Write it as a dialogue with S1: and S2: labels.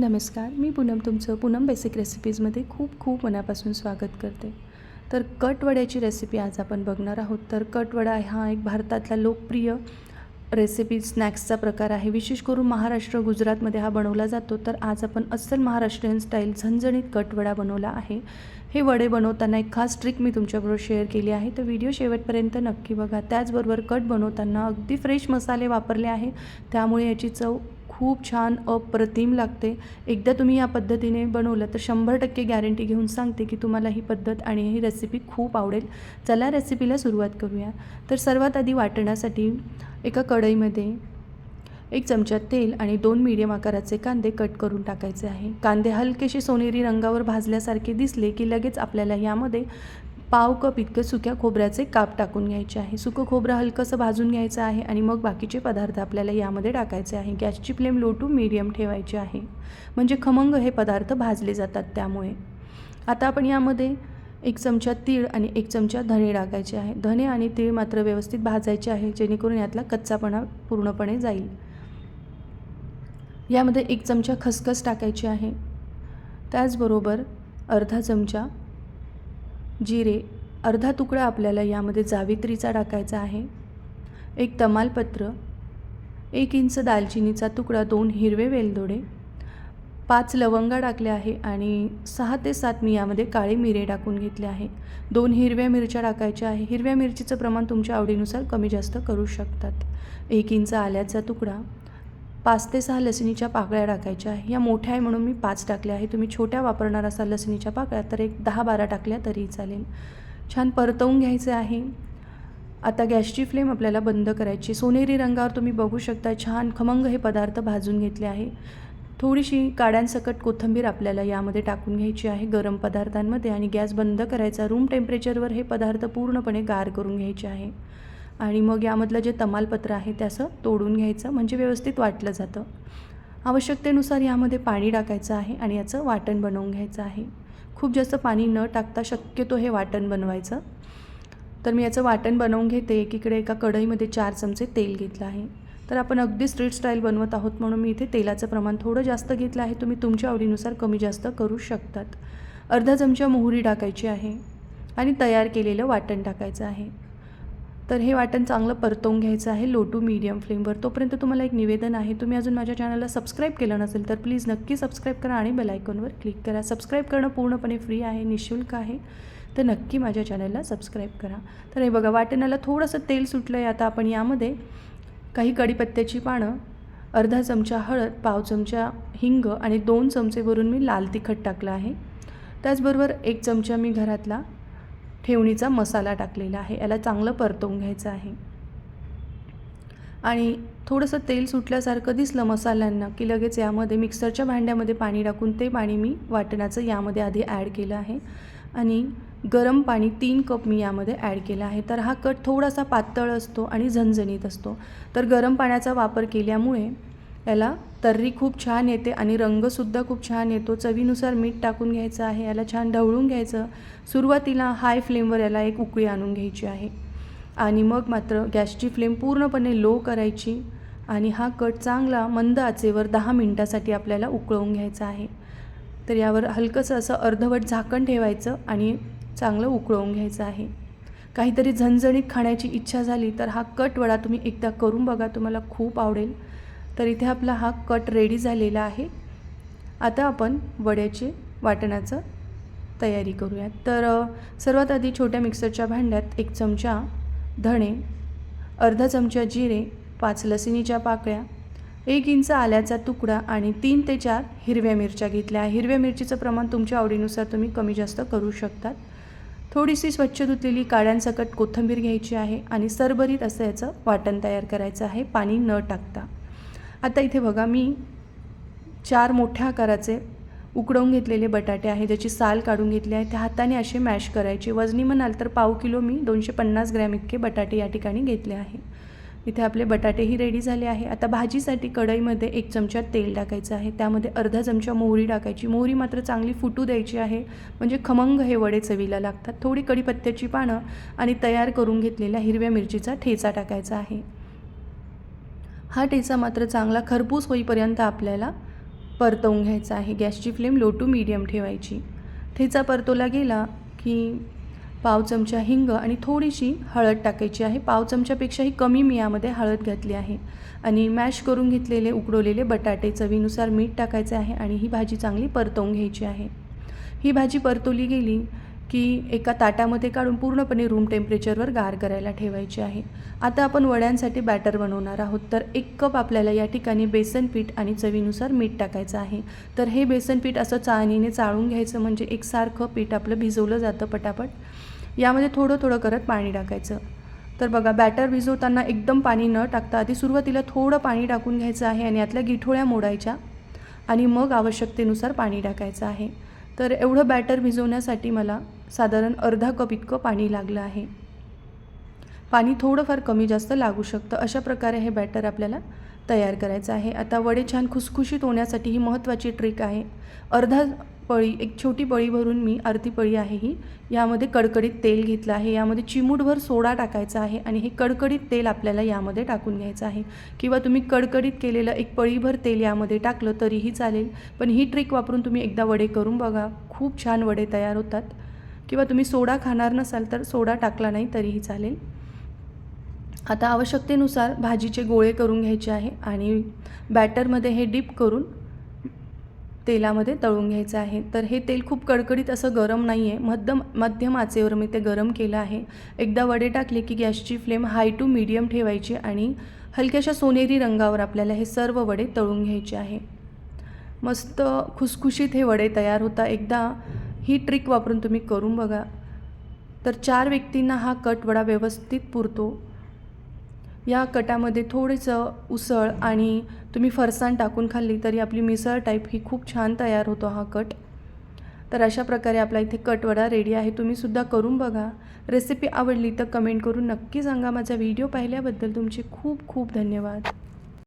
S1: नमस्कार मी पूनम तुमचं पूनम बेसिक रेसिपीजमध्ये खूप खूप मनापासून स्वागत करते. तर कटवड्याची रेसिपी आज आपण बघणार आहोत. तर कटवडा हा एक भारतातला लोकप्रिय रेसिपी स्नॅक्सचा प्रकार आहे. विशेष करून महाराष्ट्र गुजरातमध्ये हा बनवला जातो. तर आज आपण अस्सल महाराष्ट्रीयन स्टाईल झणझणीत कटवडा बनवला आहे. हे वडे बनवताना एक खास ट्रिक मी तुमच्याबरोबर शेअर केली आहे. तर व्हिडिओ शेवटपर्यंत नक्की बघा. त्याचबरोबर कट बनवताना अगदी फ्रेश मसाले वापरले आहे. त्यामुळे याची चव खूप छान अप्रतिम लागते. एकदा तुम्ही या पद्धतीने बनवलं तर शंभर टक्के गॅरंटी घेऊन सांगते की तुम्हाला ही पद्धत आणि ही रेसिपी खूप आवडेल. चला रेसिपीला सुरुवात करूया. तर सर्वात आधी वाटण्यासाठी एका कढईमध्ये एक चमचा तेल आणि दोन मीडियम आकाराचे कांदे कट करून टाकायचे आहे. कांदे हलकेसे सोनेरी रंगावर भाजल्यासारखे दिसले की लगेच आपल्याला यामध्ये पाव कप इतकं सुक्या खोबऱ्याचे काप टाकून घ्यायचे आहे. सुकं खोबरं हलकंसं भाजून घ्यायचं आहे आणि मग बाकीचे पदार्थ आपल्याला यामध्ये टाकायचे आहे. गॅसची फ्लेम लो टू मीडियम ठेवायची आहे. म्हणजे खमंग हे पदार्थ भाजले जातात त्यामुळे. आता आपण यामध्ये एक चमचा तीळ आणि एक चमचा धणे टाकायचे आहे. धणे आणि तीळ मात्र व्यवस्थित भाजायचे आहे जेणेकरून यातला कच्चापणा पूर्णपणे जाईल. यामध्ये एक चमचा खसखस टाकायची आहे. त्याचबरोबर अर्धा चमचा जिरे अर्धा तुकडा आपल्याला यामध्ये जावित्रीचा टाकायचा आहे. एक तमालपत्र एक इंच दालचिनीचा तुकडा दोन हिरवे वेलदोडे पाच लवंगा टाकल्या आहे आणि सहा ते सात मी यामध्ये काळे मिरे टाकून घेतले आहे. दोन हिरव्या मिरच्या टाकायच्या आहे. हिरव्या मिरचीचं प्रमाण तुमच्या आवडीनुसार कमी जास्त करू शकतात. एक इंच आल्याचा तुकडा पाच ते सहा लसणीच्या पाकळ्या टाकायच्या. आहे या मोठ्या आहे म्हणून मी पाच टाकल्या आहे तुम्ही छोट्या वापरणार असाल लसणीच्या पाकळ्या तर एक दहा बारा टाकल्या तरी चालेल. छान परतवून घ्यायचं आहे. आता गॅसची फ्लेम आपल्याला बंद करायची. सोनेरी रंगावर तुम्ही बघू शकता छान खमंग हे पदार्थ भाजून घेतले आहे. थोडीशी काड्यांसकट कोथिंबीर आपल्याला यामध्ये टाकून घ्यायची आहे गरम पदार्थांमध्ये आणि गॅस बंद करायचा. रूम टेम्परेचरवर हे पदार्थ पूर्णपणे गार करून घ्यायचे आहे. आणि मग यामधलं जे तमालपत्र आहे ते असं तोडून घ्यायचं म्हणजे व्यवस्थित वाटलं जातं. आवश्यकतेनुसार यामध्ये पाणी टाकायचं आहे आणि याचं वाटण बनवून घ्यायचं आहे. खूप जास्त पाणी न टाकता शक्यतो हे वाटण बनवायचं. तर मी याचं वाटण बनवून घेते. एकीकडे एका कढईमध्ये चार चमचे तेल घेतलं आहे. तर आपण अगदी स्ट्रीट स्टाईल बनवत आहोत म्हणून मी इथे तेलाचं प्रमाण थोडं जास्त घेतलं आहे. तुम्ही तुमच्या आवडीनुसार कमी जास्त करू शकतात. अर्धा चमचा मोहरी टाकायची आहे आणि तयार केलेलं वाटण टाकायचं आहे. तर हे वाटण चांगलं परतवून घ्यायचं आहे लो टू मीडियम फ्लेमवर. तोपर्यंत तुम्हाला एक निवेदन आहे. तुम्ही अजून माझ्या चॅनलला सबस्क्राईब केलं नसेल तर प्लीज नक्की सबस्क्राईब करा आणि बेलायकॉनवर क्लिक करा. सबस्क्राईब करणं पूर्णपणे फ्री आहे निशुल्क आहे. तर नक्की माझ्या चॅनलला सबस्क्राईब करा. तर हे बघा वाटणाला थोडंसं तेल सुटलं आहे आता आपण यामध्ये. काही कढीपत्त्याची पानं अर्धा चमचा हळद पाव चमचा हिंग आणि दोन चमचे भरून मी लाल तिखट टाकलं आहे. त्याचबरोबर एक चमचा मी घरातला ठेवणीचा मसाला टाकलेला आहे. याला चांगलं परतवून घ्यायचं आहे. आणि थोडंसं तेल सुटल्यासारखं दिसलं मसाल्यांना की लगेच यामध्ये मिक्सरच्या भांड्यामध्ये पाणी टाकून ते पाणी मी वाटणाचं यामध्ये आधी ॲड केलं आहे. आणि गरम पाणी तीन कप मी यामध्ये ॲड केलं आहे. तर हा कट थोडासा पातळ असतो आणि झणझणीत असतो. तर गरम पाण्याचा वापर केल्यामुळे याला तर्री खूप छान येते आणि रंगसुद्धा खूप छान येतो. चवीनुसार मीठ टाकून घ्यायचं आहे. याला छान ढवळून घ्यायचं. सुरुवातीला हाय फ्लेमवर याला एक उकळी आणून घ्यायची आहे. आणि मग मात्र गॅसची फ्लेम पूर्णपणे लो करायची आणि हा कट चांगला मंद आचेवर दहा मिनटासाठी आपल्याला उकळवून घ्यायचा आहे. तर यावर हलकंसं असं अर्धवट झाकण ठेवायचं आणि चांगलं उकळवून घ्यायचं आहे. काहीतरी झणझणीत खाण्याची इच्छा झाली तर हा कट वडा तुम्ही एकदा करून बघा. तुम्हाला खूप आवडेल. तर इथे आपला हा कट रेडी झालेला आहे. आता आपण वड्याचे वाटणाचं तयारी करूयात. तर सर्वात आधी छोट्या मिक्सरच्या भांड्यात एक चमचा धणे अर्धा चमचा जिरे पाच लसणीच्या पाकळ्या एक इंच आल्याचा तुकडा आणि तीन ते चार हिरव्या मिरच्या घेतल्या. हिरव्या मिरचीचं प्रमाण तुमच्या आवडीनुसार तुम्ही कमी जास्त करू शकतात. थोडीशी स्वच्छ धुतलेली काड्यांसकट कोथिंबीर घ्यायची आहे आणि सरभरीत असं याचं वाटण तयार करायचं आहे. पाणी न टाकता. आता इथे बघा मी चार मोठ्या आकाराचे उकडवून घेतलेले बटाटे आहे ज्याची साल काढून घेतली आहे. त्या हाताने असे मॅश करायचे. वजनी म्हणाल तर पाव किलो मी दोनशे पन्नास ग्रॅम इतके बटाटे या ठिकाणी घेतले आहे. इथे आपले बटाटेही रेडी झाले आहे. आता भाजीसाठी कढईमध्ये एक चमचा तेल टाकायचं आहे. त्यामध्ये अर्धा चमचा मोहरी टाकायची. मोहरी मात्र चांगली फुटू द्यायची आहे. म्हणजे खमंग हे वडे चवीला लागतात. थोडी कढीपत्त्याची पानं आणि तयार करून घेतलेल्या हिरव्या मिरचीचा ठेचा टाकायचा आहे. हा ठेचा मात्र चांगला खरपूस होईपर्यंत आपल्याला परतवून घ्यायचा आहे. गॅसची फ्लेम लो टू मीडियम ठेवायची. ठेचा परतवला गेला की पाव चमचा हिंग आणि थोडीशी हळद टाकायची आहे. पाव चमच्यापेक्षाही कमी मी यामध्ये हळद घातली आहे आणि मॅश करून घेतलेले उकडवलेले बटाटे चवीनुसार मीठ टाकायचे आहे आणि ही भाजी चांगली परतवून घ्यायची आहे. ही भाजी परतवली गेली की एका ताटामध्ये काढून पूर्णपणे रूम टेम्परेचरवर गार करायला ठेवायची आहे. आता आपण वड्यांसाठी बॅटर बनवणार आहोत. तर एक कप आपल्याला या ठिकाणी बेसन पीठ आणि चवीनुसार मीठ टाकायचं आहे. तर हे बेसन पीठ असं चाळणीने चाळून घ्यायचं म्हणजे एकसारखं पीठ आपलं भिजवलं जातं पटापट. यामध्ये थोडं थोडं करत पाणी टाकायचं. तर बघा बॅटर भिजवताना एकदम पाणी न टाकता आधी सुरुवातीला थोडं पाणी टाकून घ्यायचं आहे आणि यातल्या गिठोळ्या मोडायच्या आणि मग आवश्यकतेनुसार पाणी टाकायचं आहे. तर एवढं बॅटर भिजवण्यासाठी मला साधारण अर्धा कप इतकं पाणी लागलं आहे. पाणी थोडंफार कमी जास्त लागू शकतं अशा प्रकारे हे बॅटर आपल्याला तयार करायचं आहे. आता वडे छान खुसखुशीत होण्यासाठी ही महत्त्वाची ट्रिक आहे. अर्धा पळी एक छोटी पळी भरून मी अर्धी पळी आहे ही. यामध्ये कडकडीत तेल घेतलं आहे. यामध्ये चिमूटभर सोडा टाकायचा आहे आणि हे कडकडीत तेल आपल्याला यामध्ये टाकून घ्यायचं आहे. किंवा तुम्ही कडकडीत केलेलं एक पळीभर तेल यामध्ये टाकलं तरीही चालेल. पण ही ट्रिक वापरून तुम्ही एकदा वडे करून बघा. खूप छान वडे तयार होतात. किंवा तुम्ही सोडा खाणार नसाल तर सोडा टाकला नाही तरीही चालेल. आता आवश्यकतेनुसार भाजीचे गोळे करून घ्यायचे आहे आणि बॅटरमध्ये हे डीप करून तेलामध्ये तळून घ्यायचं आहे. तर हे तेल खूप कडकडीत असं गरम नाही आहे मध्यम मध्यम आचेवर मी ते गरम केलं आहे. एकदा वडे टाकले की गॅसची फ्लेम हाय टू मीडियम ठेवायची आणि हलक्याशा सोनेरी रंगावर आपल्याला हे सर्व वडे तळून घ्यायचे आहे. मस्त खुसखुशीत हे वडे तयार होता. एकदा ही ट्रिक वापरून तुम्ही करून बघा. तर चार व्यक्तींना हा कट वडा व्यवस्थित पुरतो. या कटामध्ये थोडंसं उसळ आणि तुम्ही फरसाण टाकून खाल्ली तरी आपली मिसळ टाईप ही खूप छान तयार होतो हा कट. तर अशा प्रकारे आपला इथे कटवडा रेडी आहे. तुम्हीसुद्धा करून बघा. रेसिपी आवडली तर कमेंट करून नक्की सांगा. माझा व्हिडिओ पाहिल्याबद्दल तुमचे खूप खूप धन्यवाद.